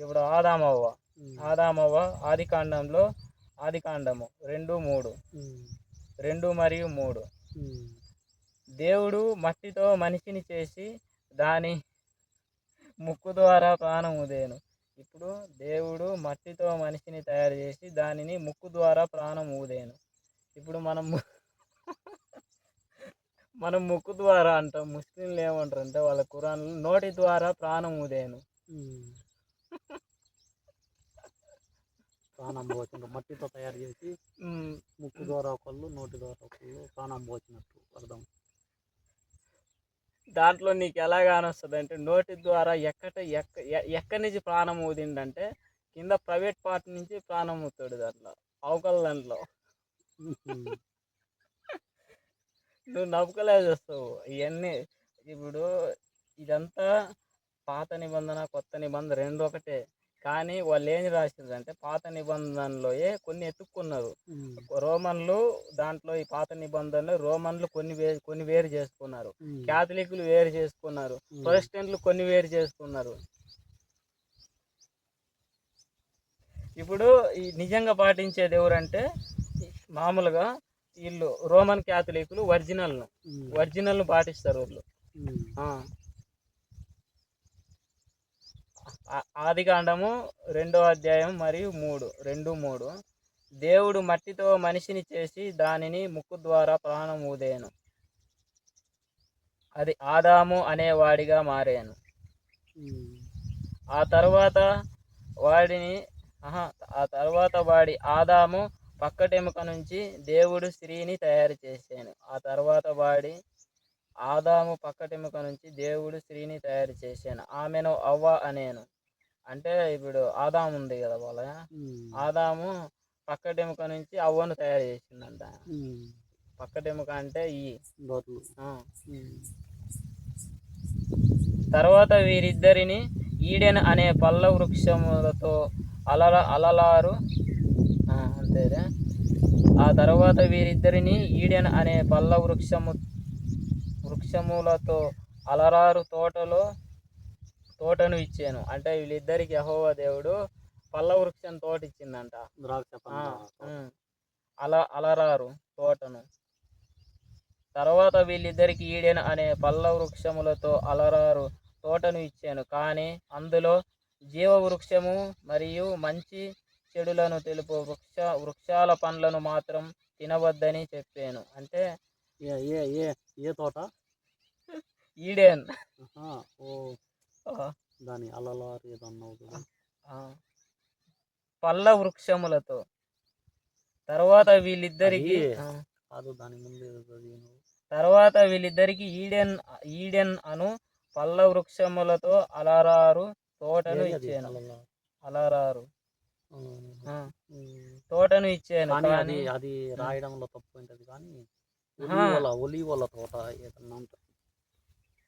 ఇప్పుడు ఆదామవ్వ. ఆదామవ్వ ఆది కాండంలో ఆది కాండము రెండు మూడు. రెండు మరియు మూడు. దేవుడు మట్టితో మనిషిని చేసి దాని ముక్కు ద్వారా ప్రాణం ఉదేను ఇప్పుడు దేవుడు మట్టితో మనిషిని తయారు చేసి దానిని ముక్కు ద్వారా ప్రాణం ఊదేను. ఇప్పుడు మనం మనం ముక్కు ద్వారా అంటాం. ముస్లింలు ఏమంటారు అంటే వాళ్ళ కురాన్ నోటి ద్వారా ప్రాణం ఊదేను. ప్రాణం పోసిన మట్టితో తయారు చేసి ముక్కు ద్వారా ఒకళ్ళు నోటి ద్వారా ఒకళ్ళు ప్రాణం పోసినట్టు అర్థం. దాంట్లో నీకు ఎలా కానొస్తుంది అంటే నోటి ద్వారా ఎక్కట ఎక్క ఎక్కడి నుంచి ప్రాణం ఊదిండంటే కింద ప్రైవేట్ పార్ట్ నుంచి ప్రాణం ఊతాడు దాంట్లో అవకల దాంట్లో. నువ్వు నవ్వుకలే చేస్తావు. ఇవన్నీ ఇప్పుడు ఇదంతా పాత నిబంధన కొత్త నిబంధన రెండు ఒకటే కానీ వాళ్ళు ఏం రాసిండ్రు అంటే పాత నిబంధనలోయే కొన్ని ఎత్తుక్కున్నారు. రోమన్లు దాంట్లో ఈ పాత నిబంధనలు రోమన్లు కొన్ని వే కొన్ని వేరు చేసుకున్నారు. క్యాథలిక్లు వేరు చేసుకున్నారు. ప్రొటెస్టెంట్లు కొన్ని వేరు చేసుకున్నారు. ఇప్పుడు ఈ నిజంగా పాటించేది ఎవరంటే మామూలుగా వీళ్ళు రోమన్ క్యాథలిక్లు ఒరిజినల్ను. ఒరిజినల్ను పాటిస్తారు వీళ్ళు. ఆదికాండము ఆది కాండము రెండో అధ్యాయం మరియు మూడు రెండు మూడు. దేవుడు మట్టితో మనిషిని చేసి దానిని ముక్కు ద్వారా ప్రాణం ఊదేను. అది ఆదాము అనేవాడిగా మారాను. ఆ తర్వాత వాడిని ఆ తర్వాత వాడి ఆదాము పక్కటెముక నుంచి దేవుడు స్త్రీని తయారు చేశాను ఆ తర్వాత వాడి ఆదాము పక్కటెముక నుంచి దేవుడు స్త్రీని తయారు చేశాను. ఆమెను అవ్వ అనేను. అంటే ఇప్పుడు ఆదాము ఉంది కదా వాళ్ళ. ఆదాము పక్కటెముక నుంచి అవ్వను తయారు చేసిందంట. పక్కటెముక అంటే ఈ. తర్వాత వీరిద్దరిని ఈడెన్ అనే పల్ల వృక్షములతో అలల అలలారు. అంతేదే ఆ తర్వాత వీరిద్దరిని ఈడెన్ అనే పల్ల వృక్షము వృక్షములతో అలరారు తోటలో తోటను ఇచ్చాను. అంటే వీళ్ళిద్దరికి యహోవా దేవుడు పల్ల వృక్షం తోట ఇచ్చిందంట ద్రాక్ష. అలా అలరారు తోటను. తర్వాత వీళ్ళిద్దరికి ఈడెన్ అనే పల్ల వృక్షములతో అలరారు తోటను ఇచ్చాను. కానీ అందులో జీవ వృక్షము మరియు మంచి చెడులను తెలుపు వృక్ష వృక్షాల పండ్లను మాత్రం తినవద్దని చెప్పాను. అంటే ఏ ఏ ఏ ఏ తోట? ఈడెన్ ఓ. దాని అలలారు ఏదో అన్నావు కదా ఆ. పల్ల వృక్షములతో. తర్వాత వీళ్ళిద్దరికి. కాదు దాని ముందు. తర్వాత వీళ్ళిద్దరికి ఈడెన్ ఈడెన్ అను పల్ల వృక్షములతో అలరారు తోటను ఇచ్చాను. అలల? అలరారు. తోటను ఇచ్చాను. కానీ అది రాయడంలో తప్పు ఉంటుంది. కానీ. ఒలీవల తోట ఏదన్నా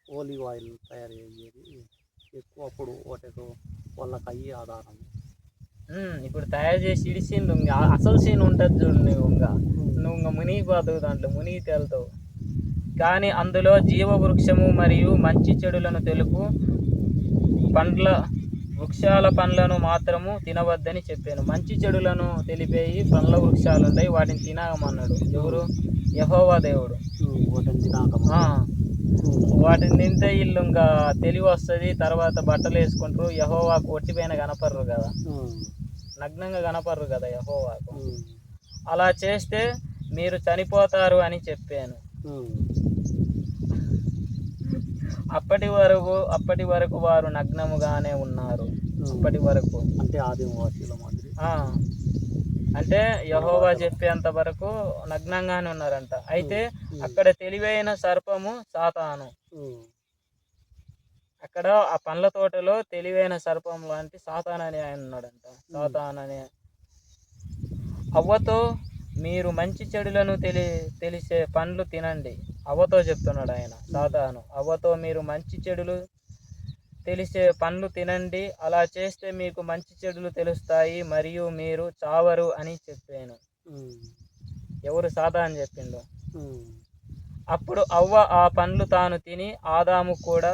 ఓలివ్ ఆయిల్ తయారు చేసేది. ఎక్కువ అప్పుడు వాటితో వాళ్ళకి అయ్యి ఆధారం. ఇప్పుడు తయారు చేసి ఇడిసిండు ఇంకా అసలు సీన్ ఉంటుంది చూడు నువ్వు ఇంకా నువ్వు ఇంకా మునిగిపోతావు దాంట్లో మునిగి తేలుతావు. కానీ అందులో జీవ వృక్షము మరియు మంచి చెడులను తెలుపు పండ్ల వృక్షాల పండ్లను మాత్రము తినవద్దని చెప్పాను. మంచి చెడులను తెలిపేయి పండ్ల వృక్షాలు ఉన్నాయి వాటిని తినమన్నాడు ఎవరు? యహోవా దేవుడు. వాటిని తింటే వీళ్ళు ఇంకా తెలివి వస్తుంది తర్వాత బట్టలు వేసుకుంటారు యహోవాకు ఒట్టిపోయిన కనపడరు కదా. నగ్నంగా కనపడరు కదా యహోవాకు. అలా చేస్తే మీరు చనిపోతారు అని చెప్పాను. అప్పటి వరకు అప్పటి వరకు వారు నగ్నముగానే ఉన్నారు. అప్పటి వరకు. అంటే ఆదివాసీల మాదిరి. అంటే యహోవా చెప్పేంత వరకు నగ్నంగానే ఉన్నారంట. అయితే అక్కడ తెలివైన సర్పము సాతాను. అక్కడ ఆ పండ్ల తోటలో తెలివైన సర్పం లాంటి సాతాన్ అని ఆయన ఉన్నాడంట. సాతాన్ అనే అవ్వతో మీరు మంచి చెడులను తెలి తెలిసే పండ్లు తినండి. అవ్వతో చెప్తున్నాడు ఆయన సాతాను. అవ్వతో మీరు మంచి చెడులు తెలిసే పండ్లు తినండి. అలా చేస్తే మీకు మంచి చెడులు తెలుస్తాయి. మరియు మీరు చావరు అని చెప్పాను. ఎవరు సాతాన్ చెప్పిండు ఉమ్, అప్పుడు అవ్వ ఆ పండ్లు తాను తిని ఆదాము కూడా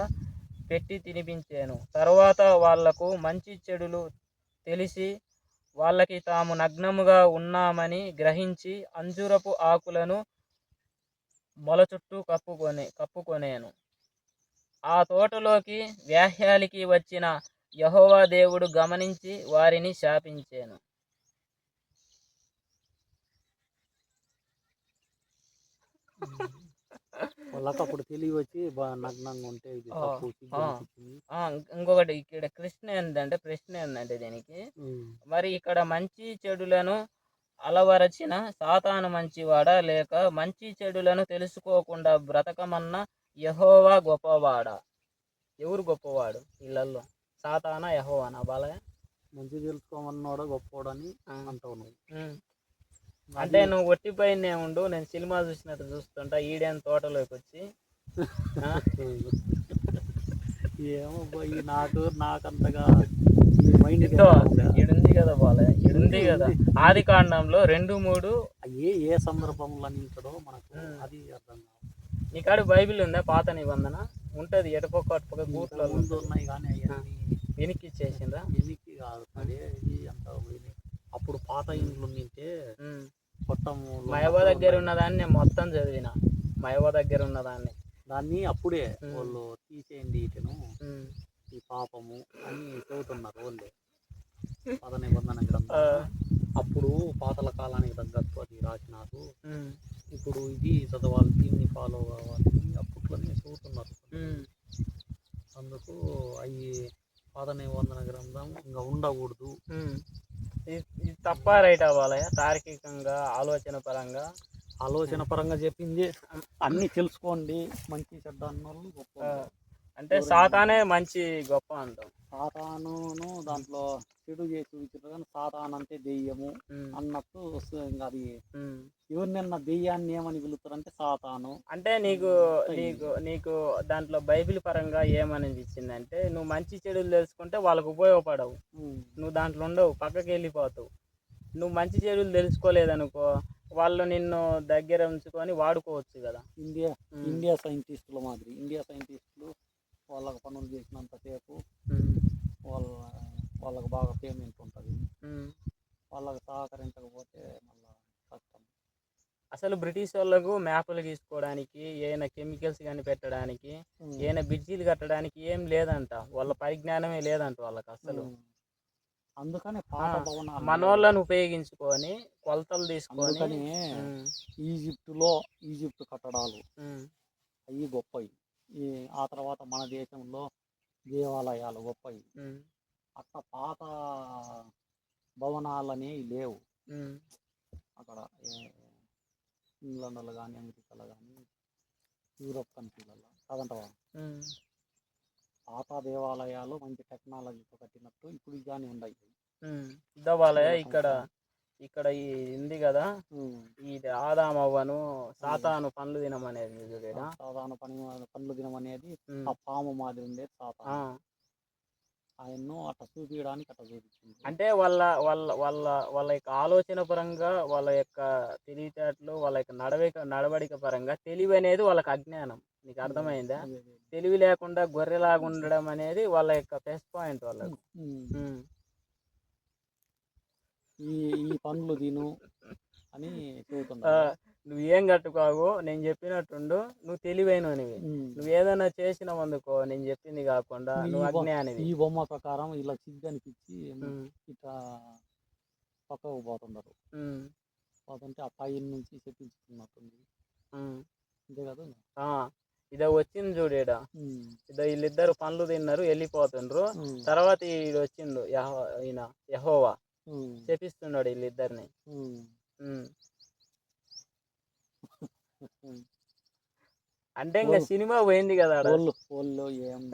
పెట్టి తినిపించాను. తర్వాత వాళ్ళకు మంచి చెడులు తెలిసి వాళ్ళకి తాము నగ్నముగా ఉన్నామని గ్రహించి అంజురపు ఆకులను మొల చుట్టూ కప్పుకొనే కప్పుకొనేను. ఆ తోటలోకి వ్యాహ్యాలికి వచ్చిన యహోవా దేవుడు గమనించి వారిని శాపించాను వాళ్ళకి అప్పుడు తెలివి వచ్చి నగ్నంగా ఉంటే ఇంకొకటి ఇక్కడ కృష్ణ ఏంటంటే ప్రశ్న ఏంటంటే దీనికి. మరి ఇక్కడ మంచి చెడులను అలవరచిన సాతాను మంచివాడా లేక మంచి చెడులను తెలుసుకోకుండా బ్రతకమన్న యహోవా గొప్పవాడా? ఎవరు గొప్పవాడు ఇళ్ళల్లో? సాతానా యహోవానా? బాలయ్య? మంచి తెలుసుకోమన్నాడు గొప్పోడని ఆ. అంటావు నువ్వు. అంటే నువ్వు ఒట్టిపోయినే ఉండు నేను సినిమా చూసినట్టు చూస్తుంటా ఈడేం తోటలోకి వచ్చి? ఏమో పోయి నాకు నాకంతగా ఈడుంది కదా బాలయ్య ఈడుంది కదా. ఆది కాండంలో రెండు మూడు ఏ ఏ సందర్భంలో నింటాడో మనకు. అది అర్థం కాదు. నీ కాడ బైబిల్ ఉందా? పాత నిబంధన ఉంటది ఎటపక్క అటుపక్క గూట్లో ఉన్నాయి కానీ వెనక్కి ఇచ్చేసిండ్రా ఎనికి కాదు. అప్పుడు పాత నింటే ఉమ్. కొట్టము మయవ దగ్గర ఉన్నదాన్ని నేను మొత్తం చదివిన. మయవ దగ్గర ఉన్నదాన్ని. దాన్ని అప్పుడే. వాళ్ళు తీసేయండి ఇటును. ఈ పాపము అని చెబుతున్నారు వాళ్ళే. పద నిబంధన గ్రంథం. అప్పుడు పాతల కాలానికి తగ్గట్టు అది రాసినారు. ఇప్పుడు ఇది చదవాలి దీన్ని ఫాలో కావాలి అప్పట్లోనే చదువుతున్నారు. అందుకు అవి పాత నిబంధన గ్రంథం ఇంకా ఉండకూడదు. ఇది తప్ప రైట్ అవ్వాలయ్య. తార్కికంగా ఆలోచన పరంగా. ఆలోచన పరంగా చెప్పింది. అన్ని తెలుసుకోండి. మంచి చెడ్డ అన్నోళ్ళు గొప్ప ఆ, అంటే సాతానే మంచి గొప్ప అంటాం సాతానును దాంట్లో చెడు చేసి చూపించారు కానీ సాతాన్ అంటే దెయ్యము. అన్నట్టు. ఇంకా అది. ఎవరినన్నా దెయ్యాన్ని ఏమని పిలుస్తారంటే సాతాను అంటే నీకు నీకు నీకు దాంట్లో బైబిల్ పరంగా ఏమనిపించింది అంటే నువ్వు మంచి చెడులు తెలుసుకుంటే వాళ్ళకు ఉపయోగపడవు. నువ్వు దాంట్లో ఉండవు పక్కకి వెళ్ళిపోతావు నువ్వు మంచి చెడులు తెలుసుకోలేదనుకో వాళ్ళు నిన్ను దగ్గర ఉంచుకొని వాడుకోవచ్చు కదా ఇండియా. ఇండియా సైంటిస్టుల మాదిరి ఇండియా సైంటిస్టులు వాళ్ళకి పనులు చేసినంతసేపు. వాళ్ళ వాళ్ళకి బాగా పేమెంట్ ఉంటుంది. వాళ్ళకి సహకరించకపోతే మళ్ళీ కష్టం అసలు బ్రిటిష్ వాళ్ళకు మ్యాప్లు గీసుకోవడానికి ఏమైనా కెమికల్స్ కానీ పెట్టడానికి. ఏమైనా బ్రిడ్జీలు కట్టడానికి ఏం లేదంట వాళ్ళ పరిజ్ఞానమే లేదంట వాళ్ళకి అసలు. అందుకనే భవనాలు మనోళ్ళను ఉపయోగించుకొని కొలతలు తీసుకొని ఉమ్, ఈజిప్టులో ఈజిప్ట్ కట్టడాలు అవి గొప్పవి ఈ ఆ తర్వాత మన దేశంలో దేవాలయాలు గొప్పవి అట్లా పాత భవనాలు అనేవి లేవు అక్కడ ఇంగ్లాండ్లో కానీ అమెరికాలో కానీ యూరోప్ కంట్రీలలో కాదంటవా. పాత దేవాలయాలు మంచి టెక్నాలజీతో కట్టినట్టు ఇప్పుడు కానీ ఉన్నాయి. బాలయ్య ఇక్కడ? ఇక్కడ ఈ ఉంది కదా. ఇది ఆదామవ్వను సాతాను పండ్లు తినమనేది సాధారణ పని పండ్లు దినం అనేది. ఆ పాము మాదిరి ఉండేది సాతాను. ఆయన్ను అట్లా చూపించడానికి అట్లా చూపించింది. అంటే వాళ్ళ వాళ్ళ వాళ్ళ వాళ్ళ యొక్క ఆలోచన పరంగా వాళ్ళ యొక్క తెలివితేటలు వాళ్ళ యొక్క నడవడిక నడవడిక పరంగా తెలివి అనేది వాళ్ళకి అజ్ఞానం. నీకు అర్థమైందా. తెలివి లేకుండా గొర్రెలాగా ఉండడం అనేది వాళ్ళ యొక్క ప్లస్ పాయింట్ వాళ్ళకు. ఈ ఈ పండ్లు తిను అని ఆ, చెబుతున్నారు నువ్వు ఏం కట్టుకోవు నేను చెప్పినట్టుండు నువ్వు తెలివైనవి. నువ్వు ఏదైనా చేసినావు అందుకో నేను చెప్పింది కాకుండా నువ్వు అజ్ఞానివి. ఈ బొమ్మ ప్రకారం ఇలా ఉమ్, ఇట్లా పక్కకు పోతున్నారు. పోతుంటే ఆ పై నుంచి చెప్పించుకున్నట్టుంది. అంతే కదా ఇదో వచ్చింది చూడేడ. ఇదో వీళ్ళిద్దరు పండ్లు తిన్నారు వెళ్ళిపోతుండ్రు. తర్వాత ఈడు వచ్చిండు యహో ఈయన యహోవా. ఉమ్. చెప్పిస్తున్నాడు వీళ్ళిద్దరిని. అంటే ఇంకా సినిమా పోయింది కదా వాళ్ళు ఏం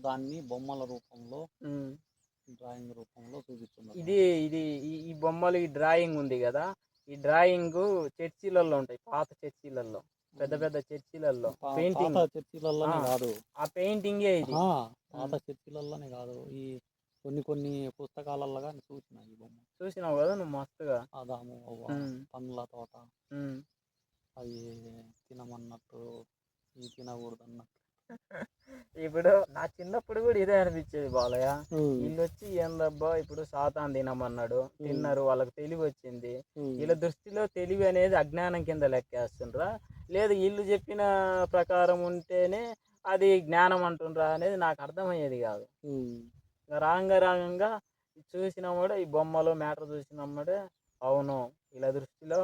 దాన్ని బొమ్మల రూపంలో. డ్రాయింగ్ రూపంలో చూపిస్తున్నారు. ఇది ఇది ఈ- బొమ్మలు ఈ డ్రాయింగ్ ఉంది కదా. ఈ డ్రాయింగ్ చర్చిలలో ఉంటాయి పాత చర్చిలలో పెద్ద పెద్ద చర్చిలలో పెయింటింగ్. చర్చిలలోనే. కాదు. ఆ పెయింటింగే ఇది. పాత చర్చిలలోనే కాదు. ఈ కొన్ని కొన్ని పుస్తకాలలో కానీ చూసిన ఈ బొమ్మ. చూసినావు కదా నువ్వు మస్తుగా. ఉమ్. పండ్ల తోట. అవి తినమన్నట్టు ఇవి తినకూడదు అన్నట్టు ఇప్పుడు నా చిన్నప్పుడు కూడా ఇదే అనిపించేది బాలయ్య. వీళ్ళు వచ్చి ఏందబ్బా ఇప్పుడు సాతాన్ తినమన్నాడు. తిన్నారు వాళ్ళకి తెలివి వచ్చింది. వీళ్ళ దృష్టిలో తెలివి అనేది అజ్ఞానం కింద లెక్కేస్తుండ్రా? లేదు వీళ్ళు చెప్పిన ప్రకారం ఉంటేనే అది జ్ఞానం అంటుండ్రా అనేది నాకు అర్థమయ్యేది కాదు. రాంగ రాగంగా చూసినప్పుడు ఈ బొమ్మలు మ్యాటర్ చూసినప్పుడే అవును వీళ్ళ దృష్టిలో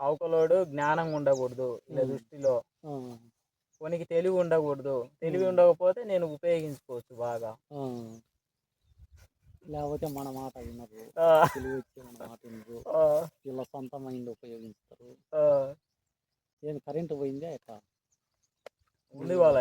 అవకలోడు జ్ఞానం ఉండకూడదు ఉమ్. దృష్టిలో. కొనికి తెలివి ఉండకూడదు. తెలివి ఉండకపోతే నేను ఉపయోగించుకోవచ్చు బాగా. లేకపోతే మన మాట వినరు. తెలివి వచ్చి మన మాట వినరు. ఆ, వీళ్ళ సొంత మైండ్ ఉపయోగిస్తారు. ఏం కరెంటు పోయిందా ఎట్లా ఉంది వాళ్ళ